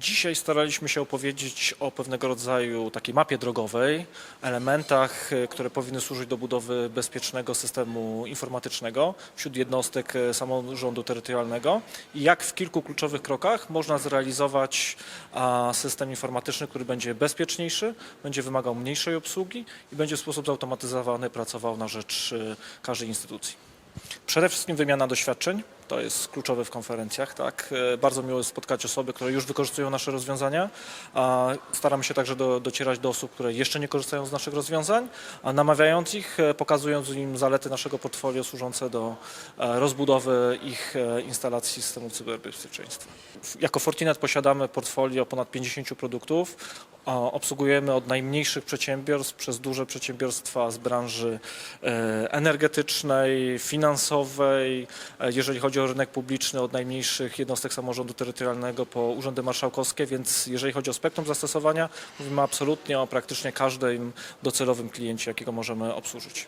Dzisiaj staraliśmy się opowiedzieć o pewnego rodzaju takiej mapie drogowej, elementach, e, które powinny służyć do budowy bezpiecznego systemu informatycznego wśród jednostek e, samorządu terytorialnego i jak w kilku kluczowych krokach można zrealizować system informatyczny, który będzie bezpieczniejszy, będzie wymagał mniejszej obsługi i będzie w sposób zautomatyzowany pracował na rzecz e, każdej instytucji. Przede wszystkim wymiana doświadczeń, to jest kluczowe w konferencjach. Tak? E, Bardzo miło jest spotkać osoby, które już wykorzystują nasze rozwiązania. Staramy się także do, docierać do osób, które jeszcze nie korzystają z naszych rozwiązań, namawiając ich, e, pokazując im zalety naszego portfolio służące do e, rozbudowy ich instalacji systemów cyberbezpieczeństwa. Jako Fortinet posiadamy portfolio ponad 50 produktów. Obsługujemy od najmniejszych przedsiębiorstw przez duże przedsiębiorstwa z branży e, energetycznej, finansowej, e, jeżeli chodzi o rynek publiczny, od najmniejszych jednostek samorządu terytorialnego po urzędy marszałkowskie, więc jeżeli chodzi o spektrum zastosowania, mówimy absolutnie o praktycznie każdym docelowym kliencie, jakiego możemy obsłużyć.